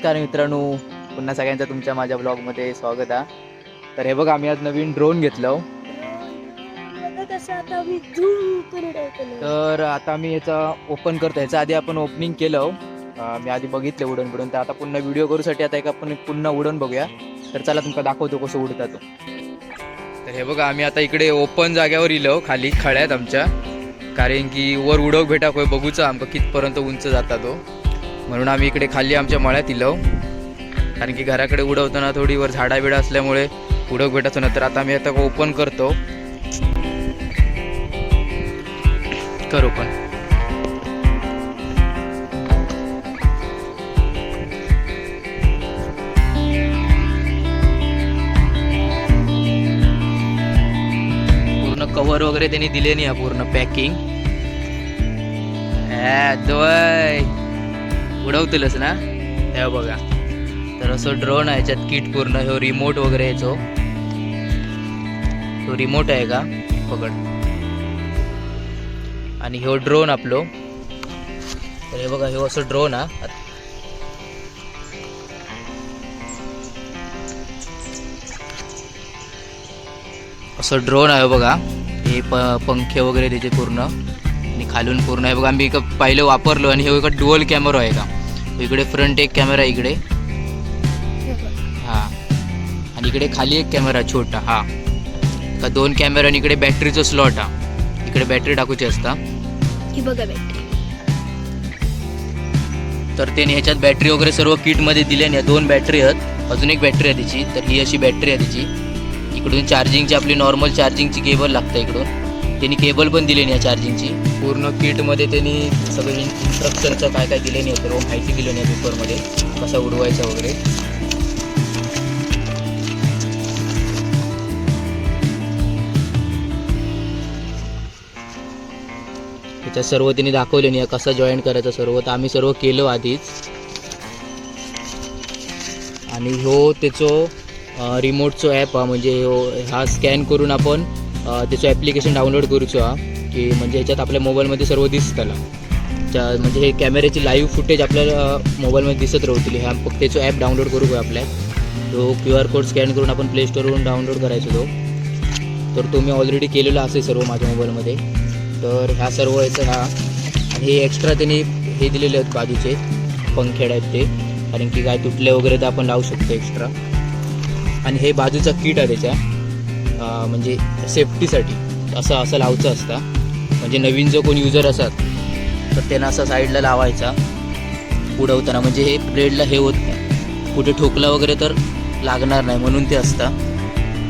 नमस्कार मित्रांनो. पुन्हा सगळ्यांचं तुमच्या माझ्या ब्लॉगमध्ये स्वागत आहे. तर हे बघा आम्ही आज नवीन ड्रोन घेतलो हो. तर आता मी याचा ओपन करतो. याच्या आधी आपण ओपनिंग केलं हो. मी आधी बघितलं उडून बुडून. तर आता पुन्हा व्हिडिओ करूसाठी आता एक आपण पुन्हा उडून बघूया. तर चला तुमका दाखवतो कसं उडता तो. तर हे बघा आम्ही आता इकडे ओपन जाग्यावर इलो. खाली खळ्यात आमच्या. कारण की वर उडोक भेटा खंय बघूचा. आमका कितपर्यंत उंच जाता तो. म्हणून आम्ही इकडे खाली आमच्या मळ्यात इलो. कारण की घराकडे उडवताना थोडी वर झाडा बिडा असल्यामुळे उडक भेटायचं ना तर आता मी आता ओपन करतो. कर ओपन पूर्ण वगैरे त्यांनी दिले नाही पूर्ण पॅकिंग. उडवतीलच ना? हे बघा. तर असं ड्रोन आहे याच्यात किट पूर्ण ह्यो रिमोट वगैरे याचो तो. रिमोट आहे का? पकड. आणि ह्यो ड्रोन आपलो. तर हे बघा ह्यो असं ड्रोन हा. असं ड्रोन आहे बघा. हे प पंखे वगैरे त्याचे पूर्ण. खालून पूर्ण आहे. बघा आम्ही इकडं पहिलं वापरलो आणि हे इकडं डुअल कॅमेरा आहे का? इकडे फ्रंट एक कॅमेरा इकडे. हा. आणि इकडे खाली एक कॅमेरा छोटा हा. का दोन कॅमेरा आणि इकडे बॅटरीचं स्लॉट हा. इकडे बॅटरी टाकूची असता. ही बघा बॅटरी तर त्याने ह्याच्यात बॅटरी वगैरे सर्व किटमध्ये दिले आणि या दोन बॅटरी आहेत. अजून एक बॅटरी आहे त्याची. तर ही अशी बॅटरी आहे त्याची. इकडून चार्जिंगची आपली नॉर्मल चार्जिंगची केबल लागतं इकडून. त्यांनी केबल पण दिली नाही चार्जिंगची पूर्ण किटमध्ये त्यांनी सगळे इन्स्ट्रक्शनचं काय काय दिले नाही सर्व माहिती दिली नाही पेपरमध्ये कसा उडवायचा वगैरे. त्याच्यात सर्व त्यांनी दाखवले नाही कसा जॉईन करायचा सर्व तर आम्ही सर्व केलं आधीच. आणि हो त्याचो रिमोटचो ॲप हा म्हणजे हो हा स्कॅन करून आपण त्याचं ॲप्लिकेशन डाउनलोड करूचो हा. की म्हणजे ह्याच्यात आपल्या मोबाईलमध्ये सर्व दिसतला त्या म्हणजे हे कॅमेऱ्याची लाईव्ह फुटेज आपल्याला मोबाईलमध्ये दिसत राहतील. हे फक्त त्याचं ॲप डाउनलोड करू का आपल्या. तो क्यू आर कोड स्कॅन करून आपण प्ले स्टोरवरून डाउनलोड करायचो तो. तर तो मी ऑलरेडी केलेला असेल सर्व माझ्या मोबाईलमध्ये. तर ह्या सर्व याचं हा आणि हे एक्स्ट्रा त्यांनी हे दिलेले आहेत बाजूचे. पंखेड आहेत ते. कारण की काय तुटले वगैरे तर आपण लावू शकतो एक्स्ट्रा आणि हे बाजूचा किट आहे त्याच्या. म्हणजे सेफ्टीसाठी असं असं लावचं असतं. म्हणजे नवीन जो कोणी युजर असतात तर त्यांना असा साईडला लावायचा उडवताना. म्हणजे हे ब्रेडला हे होत नाही. कुठे ठोकला वगैरे तर लागणार नाही म्हणून ते असतं.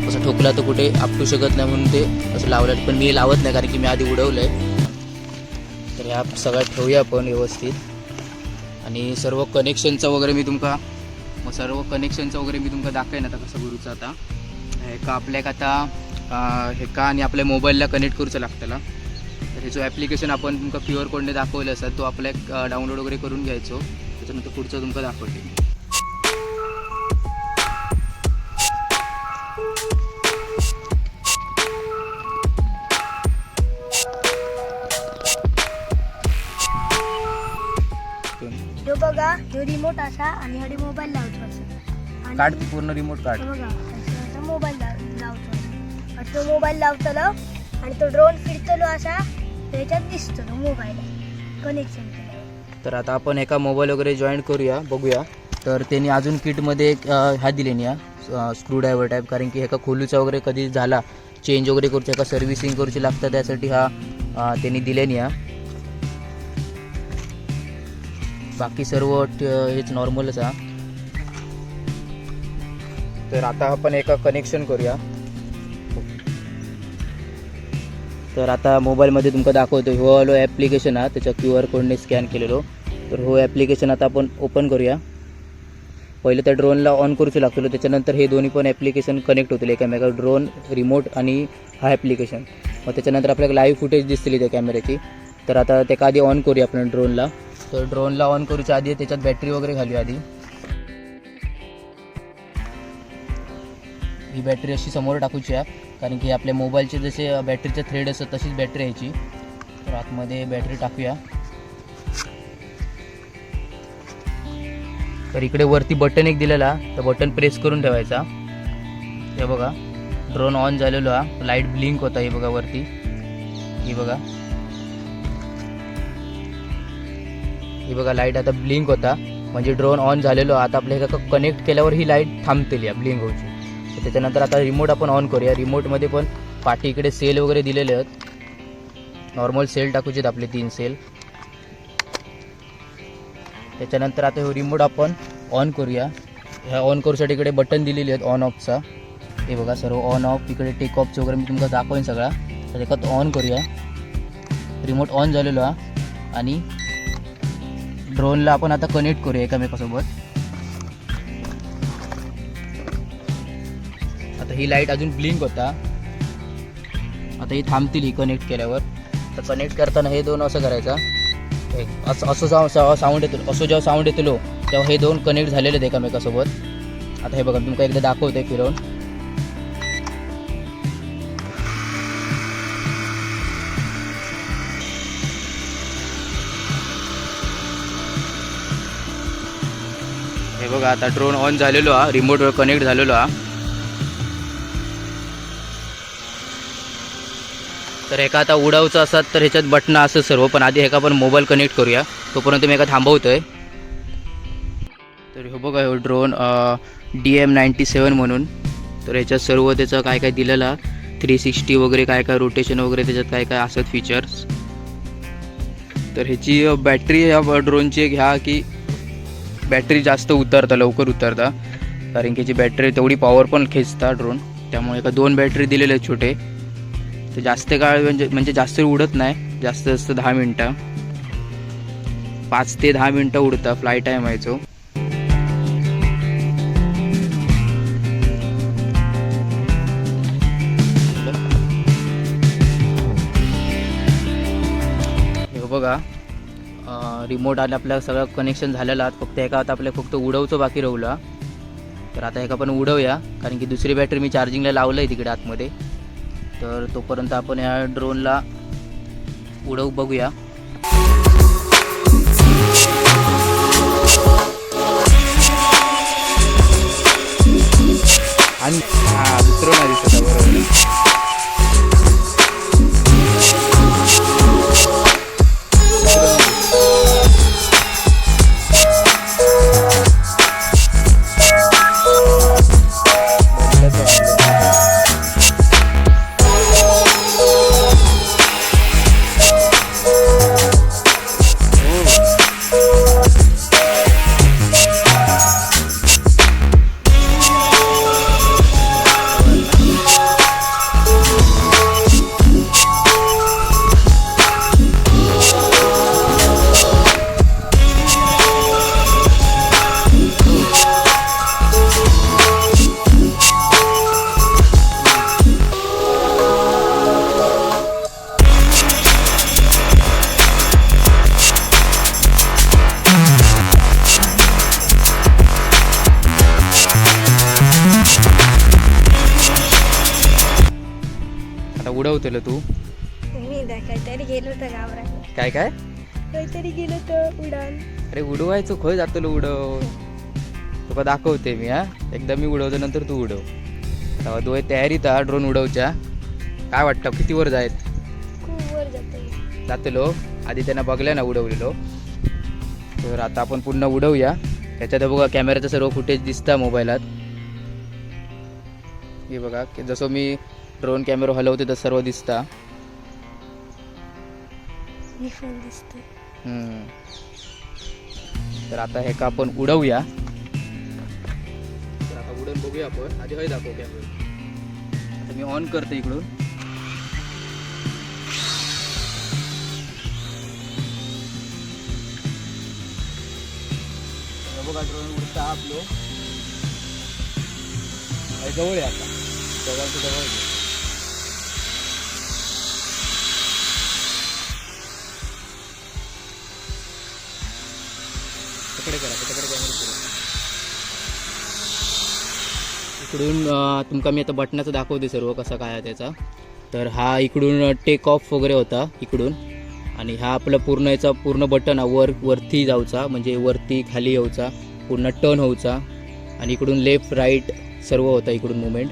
असं ठोकला तर कुठे आपटू शकत नाही म्हणून ते असं लावलं. पण मी लावत नाही कारण की मी आधी उडवलं आहे तर ह्या सगळ्या ठेवूया आपण व्यवस्थित. आणि सर्व कनेक्शनचं वगैरे मी तुमका मग सर्व कनेक्शनचं वगैरे मी तुमका दाखवेन आता कसं करूचं आता. हे का आपल्याक आता हे का आणि आपल्या मोबाईलला कनेक्ट करूचं लागतं तर हे जो ॲप्लिकेशन आपण तुमका क्यू आर कोडने दाखवलं असतात तो आपल्या डाउनलोड वगैरे करून घ्यायचो. त्याच्यानंतर पुढचं तुमका दाखवते. ह्यो बघा ह्यो रिमोट असा आणि मोबाईल लावतो असं. आणि काढ पूर्ण रिमोट काढ बघा असं आता मोबाईल लावतो असं. आणि तो मोबाईल लावतलो आणि तो ड्रोन फिरतलो असा. त्याच्यात दिसतो तो मोबाईल कनेक्शन तर आता आपण एका मोबाईल वगैरे जॉईन करूया बघूया. तर त्यांनी अजून किटमध्ये एक अं, हा दिले नाही स्क्रू ड्रायव्हर टाईप कारण की एका खोलूचा वगैरे कधी झाला चेंज वगैरे करूची एका सर्व्हिसिंग करूची लागतं त्यासाठी हा अं, त्यांनी दिले नाही हा. बाकी सर्व ट- हेच नॉर्मलच हा. तर आता आपण एका कनेक्शन करूया. तर आता मोबाईलमध्ये तुमका दाखवतो हो आलो ॲप्लिकेशन हा त्याच्या क्यू आर कोडने स्कॅन केलेलो. तर हो ॲप्लिकेशन आता आपण ओपन करूया. पहिले त्या ड्रोनला ऑन करूच लागतो त्याच्यानंतर हे दोन्ही पण ॲप्लिकेशन कनेक्ट होतील एकामेका ड्रोन रिमोट आणि हा ॲप्लिकेशन मग त्याच्यानंतर आपल्याला लाईव्ह फुटेज दिसतील त्या कॅमेऱ्याची तर आता त्याच्या आधी ऑन करूया आपण ड्रोनला तर ड्रोनला ऑन करूच्या आधी त्याच्यात बॅटरी वगैरे घालूया आधी. ही बॅटरी अशी समोर टाकूची आहे. कारण की आपल्या मोबाईलचे जसे बॅटरीचे थ्रेड असतात तशीच बॅटरी यायची. तर आतमध्ये बॅटरी टाकूया. तर इकडे वरती बटन एक दिलेला तर बटन प्रेस करून ठेवायचा. हे बघा ड्रोन ऑन झालेलो हा. लाइट ब्लिंक होता हे बघा वरती. ही बघा. ही बघा लाइट आता ब्लिंक होता. म्हणजे ड्रोन ऑन झालेलो आता आपल्या एका कनेक्ट केल्यावर ही लाइट थांबतेली या ब्लिंक होऊची. तर त्याच्यानंतर आता रिमोट आपण ऑन करूया. रिमोटमध्ये पण पाठी इकडे सेल वगैरे दिलेले आहेत. नॉर्मल सेल टाकूचे आपले तीन सेल त्याच्यानंतर आता हे रिमोट आपण ऑन करूया. ह्या ऑन करूसाठी इकडे बटन दिलेले आहेत ऑन ऑफचा हे बघा सर्व ऑन ऑफ इकडे टेक ऑफचं वगैरे मी तुमका दाखवेन सगळा. तर त्याच्यात ऑन करूया. रिमोट ऑन झालेलो हा. आणि ड्रोनला आपण आता कनेक्ट करूया एकामेकासोबत. ही लाइट अजून ब्लिंक होता. आता ही थांबतील ही कनेक्ट केल्यावर. तर कनेक्ट करताना हे दोन असं करायचा. असं असं साऊ साऊंड येतो असं जेव्हा साऊंड येतो तेव्हा हे दोन कनेक्ट झालेले आहेत एकामेकासोबत. आता हे बघा तुमका एकदा दाखवते फिरवून. हे बघा आता ड्रोन ऑन झालेलो हा रिमोटवर कनेक्ट झालेलो हा. तर एका आता उडावचं असतात तर ह्याच्यात बटणं असं सर्व पण आधी एका आपण मोबाईल कनेक्ट करूया. तोपर्यंत मी एका थांबवतोय. तर हे बघा हो drone D M ninety seven म्हणून. तर ह्याच्यात सर्व त्याचं काय काय दिलेलं थ्री सिक्स्टी वगैरे काय काय रोटेशन वगैरे त्याच्यात काय काय असतात फीचर्स तर ह्याची बॅटरी ह्या ड्रोनची घ्या की बॅटरी जास्त उतरता लवकर उतरता. कारण की ह्याची बॅटरी तेवढी पॉवर पण खेचता ड्रोन त्यामुळे एका दोन बॅटरी दिलेले आहेत छोटे. तर जास्त काळ म्हणजे म्हणजे जास्त उडत नाही. जास्त जास्त दहा मिनटं. पाच ते दहा मिनटं उडतं फ्लाय टाईम आहे हे बघा रिमोट आणि आपल्या सगळं कनेक्शन झालेलं आहे फक्त एका आता आपल्या फक्त उडवचं बाकी राहिलं. तर आता एका पण उडवूया कारण की दुसरी बॅटरी मी चार्जिंगला लावलं आहे तिकडे आतमध्ये. तर तोपर्यंत आपण या ड्रोनला उडवू बघूया. आणि हा दुसरं नाही दिसत बरोबर. उडवतेल तू? मी काहीतरी गेलो तर गावरात काय काय काहीतरी गेलो तर उडान अरे उडवायचं खोय जातलो उडव. तुका दाखवते मी हा. एकदा मी उडवतो नंतर तू उडव. तेव्हा दोय तयारीत हा ड्रोन उडवच्या. काय वाटतं किती वर जायत? खूप वर जातो जातलो आधी त्यांना बघल्या ना उडवलेलो. तर आता आपण पुन्हा उडवूया. त्याच्यात बघा कॅमेऱ्याचं सर्व फुटेज दिसतं मोबाईलात. हे बघा की जसं मी ड्रोन कॅमेरा हलवते तसं सर्व दिसता. हम्म. तर आता हे का आपण उडवूया. तर आता उडून बघूया आपण. आधी हय दाखव कॅमेरा आता मी ऑन करते इकडून. हे बघा ड्रोन उडता आपलो. जवळ आहे आता. जवळच्या जवळ आहे. तिकडे करा तिकडे कॅमेरा करा. इकडून तुमका मी आता बटनाचं दाखवते सर्व कसं काय आहे त्याचा. तर हा इकडून टेक ऑफ वगैरे होता इकडून. आणि हा आपला पूर्ण याचा पूर्ण बटन हा वर वरती जाऊचा म्हणजे वरती खाली येऊचा पूर्ण टर्न होऊचा. आणि इकडून लेफ्ट राईट सर्व होता इकडून मुवमेंट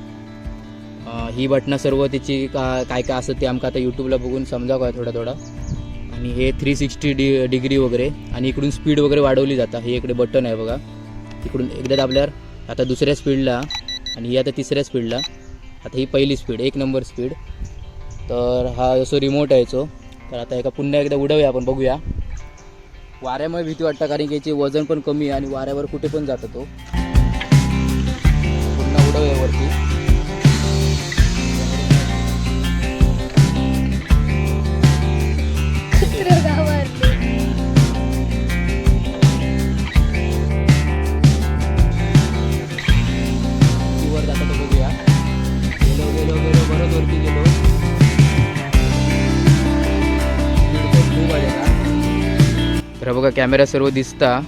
ही बटणं सर्व त्याची का काय काय असतं ते आमका आता यूट्यूबला बघून समजा काय थोडा थोडा? आणि हे थ्री सिक्स्टी डि डिग्री वगैरे आणि इकडून स्पीड वगैरे वाढवली जाता. हे इकडे बटन आहे बघा. इकडून एकदा दाबल्यावर आता दुसऱ्या स्पीडला आणि ही आता तिसऱ्या स्पीडला आता ही पहिली स्पीड एक नंबर स्पीड तर हा जसो रिमोट आहे याचो तर आता एका पुन्हा एकदा उडवूया आपण बघूया. वाऱ्यामुळे भीती वाटतं कारण की याचे वजन पण कमी आहे आणि वाऱ्यावर कुठे पण जातो तो. पुन्हा उडवूया वरती. तर बघा कॅमेरा सर्व दिसता.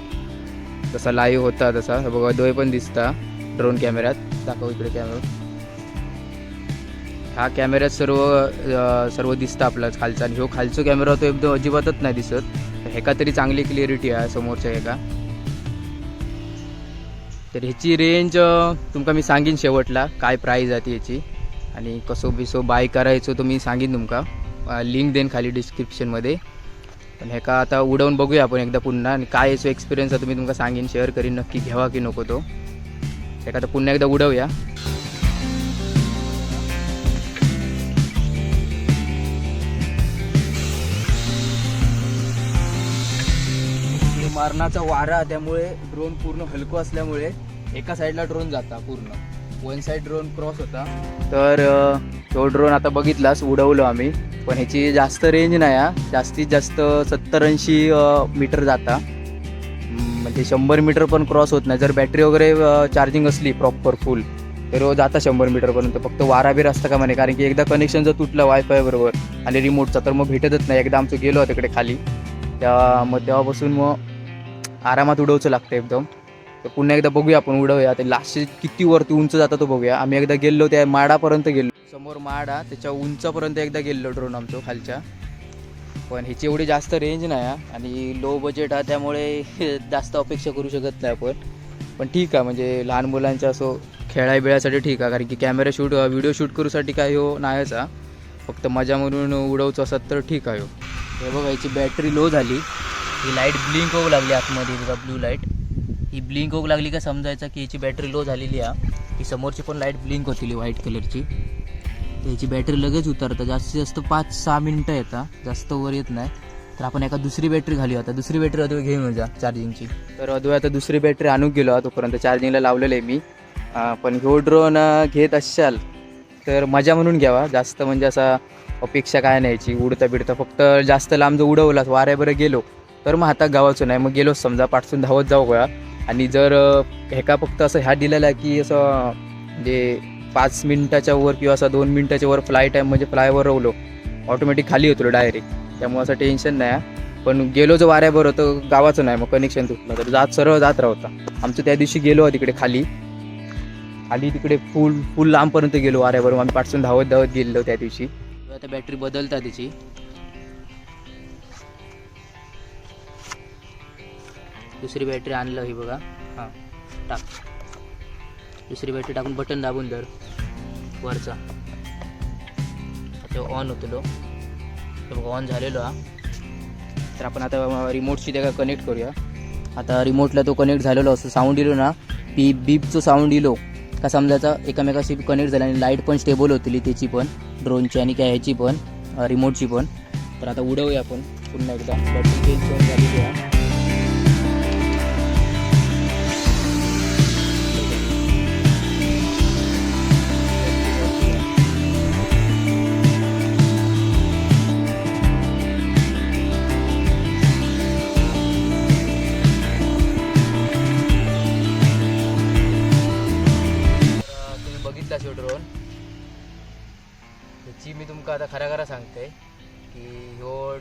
जसा लाईव्ह होता तसा. बघा डोळे पण दिसता ड्रोन कॅमेऱ्यात दाखव इकडे कॅमेरा हा कॅमेऱ्यात सर्व सर्व दिसतं आपला खालचा. आणि हो खालचा कॅमेरा तो एकदम अजिबातच नाही दिसत. तर ह्याका तरी चांगली क्लिअरिटी आहे समोरच्या ह्याका तर ह्याची रेंज तुमका मी सांगीन शेवटला काय प्राईज आहे ती ह्याची. आणि कसो बिसो बाय करायचो तो मी सांगीन तुमका. लिंक देईन खाली डिस्क्रिप्शनमध्ये पण ह्याका आता उडवून बघूया आपण एकदा पुन्हा. आणि काय याचो एक्सपिरियन्स आहे तुम्ही तुमका सांगेन शेअर करीन नक्की घ्यावा की नको तो. ह्याका आता पुन्हा एकदा उडवूया. मारणाचा वारा त्यामुळे ड्रोन पूर्ण हलको असल्यामुळे एका साईडला ड्रोन जाता पूर्ण. वन साईड ड्रोन क्रॉस होता. तर तो ड्रोन आता बघितलास उडवलो आम्ही. पण ह्याची जास्त रेंज नाही हा. जास्तीत जास्त सत्तर ऐंशी मीटर जाता म्हणजे शंभर मीटर पण क्रॉस होत नाही. जर बॅटरी वगैरे चार्जिंग असली प्रॉपर फुल तर जाता शंभर मीटरपर्यंत फक्त वारा बीर असतं का म्हणे? कारण की एकदा कनेक्शन जर तुटलं वायफाय बरोबर आणि रिमोटचा तर मग भेटतच नाही. एकदा आमचं गेलो तिकडे खाली. त्या मग तेव्हापासून मग आरामात उडवचं लागतं एकदम. तर पुन्हा एकदा बघूया आपण उडवूया. ते लास्ट किती वरती उंच जाता तो बघूया. आम्ही एकदा गेलो त्या माडापर्यंत गेलो. समोर माड हा त्याच्या उंचापर्यंत एकदा गेलेलो ड्रोन आमचं खालच्या. पण ह्याची एवढी जास्त रेंज नाही हा. आणि लो बजेट हा त्यामुळे जास्त अपेक्षा करू शकत नाही आपण. पण ठीक आहे म्हणजे लहान मुलांच्या असो खेळाय बिळासाठी ठीक आहे. कारण की कॅमेरा शूट व्हिडिओ शूट करूसाठी काय हो नाहीच हा. फक्त मजा म्हणून उडवचं असत तर ठीक आहे हो. हे बघा याची बॅटरी लो झाली. ही लाइट ब्लिंक होऊ लागली आतमध्ये बघा ब्लू लाइट ही ब्लिंक होऊ लागली का समजायचं की याची बॅटरी लो झालेली आहे. ही समोरची पण लाइट ब्लिंक होतील व्हाईट कलरची त्याची बॅटरी लगेच उतरतं. जास्तीत जास्त पाच सहा मिनटं येतात. जास्त वर येत नाही. तर आपण एका दुसरी बॅटरी घाली आता. दुसरी बॅटरी अधू घेऊन जा चार्जिंगची. तर अधू आता दुसरी बॅटरी आणून गेलो. तोपर्यंत चार्जिंगला लावलेलं आहे मी. पण ह्यो ड्रोन घेत असाल तर मजा म्हणून घ्यावा. जास्त म्हणजे असा अपेक्षा काय नाही याची उडता बिडता. फक्त जास्त लांब जर उडवलास वाऱ्याबरं गेलो तर मग हातात गावाचं नाही. मग गेलोच समजा पाठसून धावत जाऊ गोळा. आणि जर ह्याका फक्त असं ह्या दिलेला की असं म्हणजे पाच मिनटाच्या वर किंवा असं दोन मिनटाच्या वर फ्लाय टाईम म्हणजे फ्लायवर रवलो. ऑटोमॅटिक खाली होतो डायरेक्ट त्यामुळे असं टेन्शन नाही आहे. पण गेलो जो वाऱ्याभर होतं गावाचं नाही मग कनेक्शन तुटलं. तर जात सरळ जात राहता आमचं त्या दिवशी गेलो तिकडे खाली. खाली तिकडे फुल फुल लांबपर्यंत गेलो वाऱ्याभर आम्ही पाठसून धावत धावत गेलो त्या दिवशी. आता बॅटरी बदलता त्याची. दुसरी बॅटरी आणलं ही बघा. हां टाक. दुसरी बॅटरी टाकून बटन दाबून धर. वरचा. तो ऑन होतो तो. बघा ऑन झालेलो हा. तर आपण आता रिमोटशी त्याला कनेक्ट करूया. आता रिमोटला तो कनेक्ट झालेलो असतो. साऊंड दिलो ना. पी बीपचं साऊंड दिलो का समजायचा एकामेकाशी कनेक्ट झाला आणि लाइट पण स्टेबल होतील त्याची पण ड्रोनची आणि काय ह्याची पण रिमोटची पण. तर आता उडवूया आपण. पुन्हा एकदा. बॅटरी चेंज करून झालेली आहे.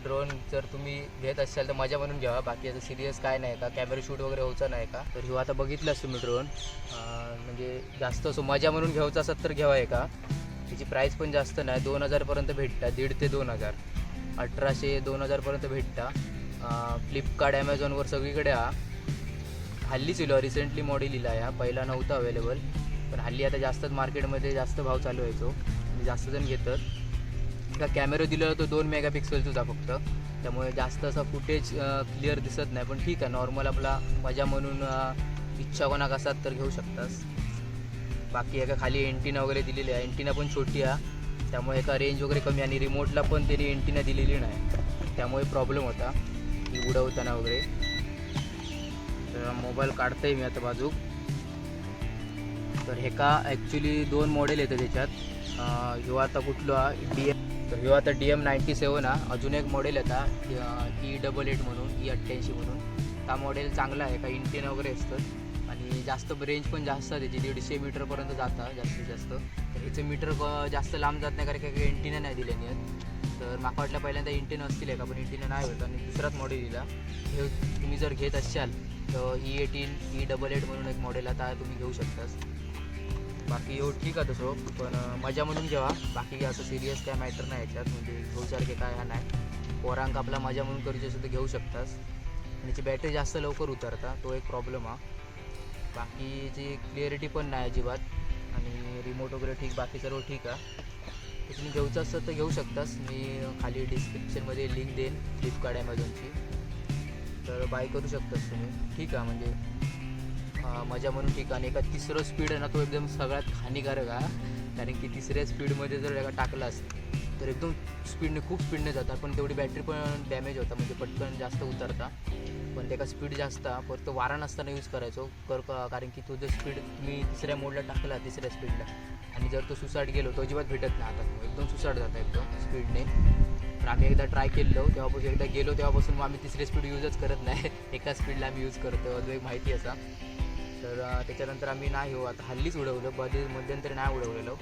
ड्रोन जर तुम्ही घेत असाल तर मजा म्हणून घ्यावा बाकी असं सिरियस काय नाही का? कॅमेरा शूट वगैरे होचा नाही का? तर ह्यो आता बघितलाच तुम्ही ड्रोन म्हणजे जास्त असं मजा म्हणून घ्यायचा असत तर घ्यावा आहे का त्याची प्राईस पण जास्त नाही. दोन हजारपर्यंत भेटता. दीड ते दोन हजार. अठराशे दोन हजारपर्यंत भेटता. फ्लिपकार्ट ॲमेझॉनवर सगळीकडे हा. हल्लीच इलो रिसेंटली मॉडेल इला या. पहिला नव्हता अवेलेबल पण हल्ली आता जास्तच मार्केटमध्ये जास्त भाव चालू आहे तो. म्हणजे जास्त जण घेतात. का कॅमेरा दिलेला तो दोन मेगा पिक्सेलचा फक्त. त्यामुळे जास्त असा फुटेज क्लिअर दिसत नाही. पण ठीक आहे नॉर्मल आपला मजा म्हणून इच्छा कोणाक असात तर घेऊ शकतास. बाकी एका खाली एंटिना वगैरे दिलेली आहे. एंटिना पण छोटी आहे. त्यामुळे एका रेंज वगैरे कमी आणि रिमोटला पण त्यांनी एंटिना दिलेली नाही. त्यामुळे प्रॉब्लेम होता. ती उडवताना वगैरे. तर मोबाईल काढतोय मी आता बाजूक. तर हे का ॲक्च्युली दोन मॉडेल येतं त्याच्यात. ह्यो आता कुठलो? डी एम तर ह्यो आता डी एम नाईन्टी सेवन हा. अजून एक मॉडेल येता ई डबल एट म्हणून e ई अठ्ठ्याऐंशी म्हणून. हा मॉडेल चांगला आहे का इंटेन वगैरे असतं आणि जास्त रेंज पण जास्त आहे त्याची दीडशे मीटरपर्यंत जाता जास्तीत जास्त. तर ह्याचं मीटर जास्त लांब जात नाही कारण काही इंटिनं नाही दिले आहेत तर माका वाटलं पहिल्यांदा इंटिन असतील का पण इंटिना नाही होत आणि दुसराच मॉडेल दिला. हे तुम्ही जर घेत असाल तर E eighteen E double eight म्हणून एक मॉडेल आता तुम्ही घेऊ शकतास. बाकी एवढं ठीक आहे तसं. पण मजा म्हणून जेव्हा बाकी असं सिरियस काय मॅटर नाही याच्यात. म्हणजे घेऊसारखे काय हा नाही. पोरांक आपला मजा म्हणून करूची असेल तर घेऊ शकतास. आणि याची बॅटरी जास्त लवकर उतरता. तो एक प्रॉब्लेम हा. बाकीची क्लिअरिटी पण नाही अजिबात. आणि रिमोट वगैरे ठीक बाकी सर्व ठीक आहे. तर तुम्ही घेऊचं असतं तर घेऊ शकतास. मी खाली डिस्क्रिप्शनमध्ये लिंक देईन फ्लिपकार्ट ॲमेझॉनची तर बाय करू शकतास तुम्ही. ठीक आहे म्हणजे मजा म्हणून ठिकाण एका तिसरं स्पीड आहे ना तो एकदम सगळ्यात हानिकारक आहे. कारण की तिसऱ्या स्पीडमध्ये जर एका टाकलास तर एकदम स्पीडने खूप स्पीडने जातात. पण तेवढी बॅटरी पण डॅमेज होता म्हणजे पटकन जास्त उतरता. पण त्याचा स्पीड जास्त परत वारा नसताना यूज करायचो. कर कारण की तो जर स्पीड मी तिसऱ्या मोडला टाकला तिसऱ्या स्पीडला आणि जर तो सुसाट गेलो तो अजिबात भेटत नाही आता. एकदम सुसाट जाता एकदम स्पीडने तर आम्ही एकदा ट्राय केलो तेव्हापासून एकदा गेलो तेव्हापासून मग आम्ही तिसरी स्पीड यूजच करत नाही. एका स्पीडला आम्ही यूज करतो. अजून एक माहिती असा. तर त्याच्यानंतर आम्ही नाही हो आता हल्लीच उडवलं. मध्ये मध्यंतरी नाही उडवलेलो.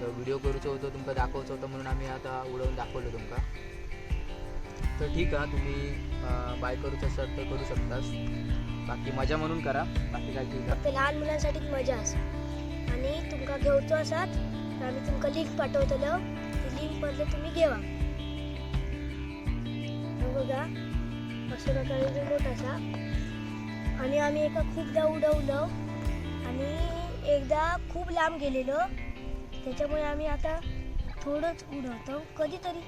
तर व्हिडिओ करूचो होतं तुमका दाखवचं होतं म्हणून आम्ही आता उडवून दाखवलं तुमका. तर ठीक आहे तुम्ही बाय करूचं असाल तर करू शकतास. बाकी मजा म्हणून करा. बाकी काय ठीक आहे. फक्त लहान मुलांसाठीच मजा असा. आणि तुमका घेवचो असात तर आम्ही तुमका लिंक पाठवतलो. ती लिंक मधले तुम्ही घेवा. हो बघा अशा प्रकारे रिमोट असा. आणि आम्ही एका खूपदा उडवलं आणि एकदा खूप लांब गेलेलो. त्याच्यामुळे आम्ही आता थोडंच उडवतो. कधीतरी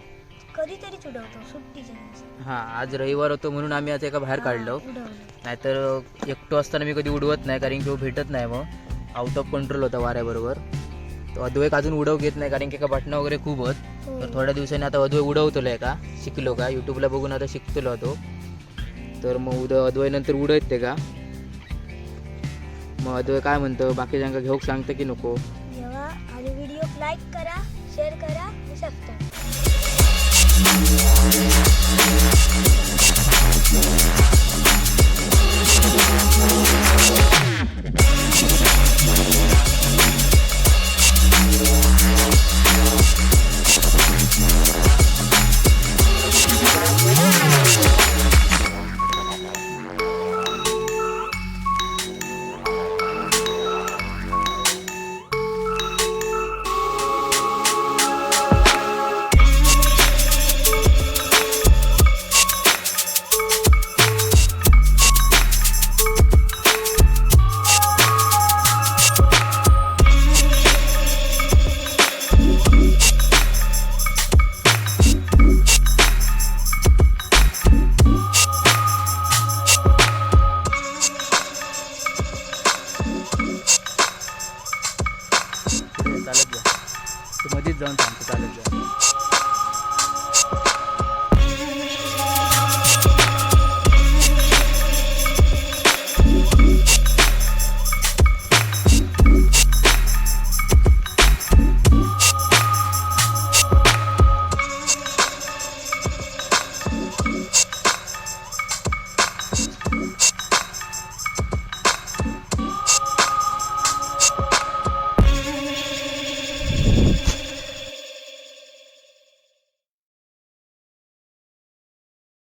कधीतरीच उडवतो सुट्टीच्या दिवशी. हां आज रविवार होतो म्हणून आम्ही आज एका बाहेर काढलो. हा, उडवलं. नाहीतर एकटो असताना मी कधी उडवत नाही कारण की तो भेटत नाही मग. आउट ऑफ कंट्रोल होता वाऱ्याबरोबर. तो अद्वैक अजून उडव घेत नाही कारण की का बटणं वगैरे खूप होत. हो. तर थोड्या दिवसांनी आता अद्वै उडवतलो आहे का शिकलो का? यूट्यूबला बघून आता शिकतलो तो. तर मग उद अद्वय नंतर उडं ते का? मग अद्वय काय म्हणतं? बाकी बाकीच्यांका घेऊ सांगतं की नको? आणि व्हिडिओ लाईक करा शेअर करा आणि सबस्क्राईब तालुक जाए तो मस्जिद जाऊन सांगतो तालुक जाए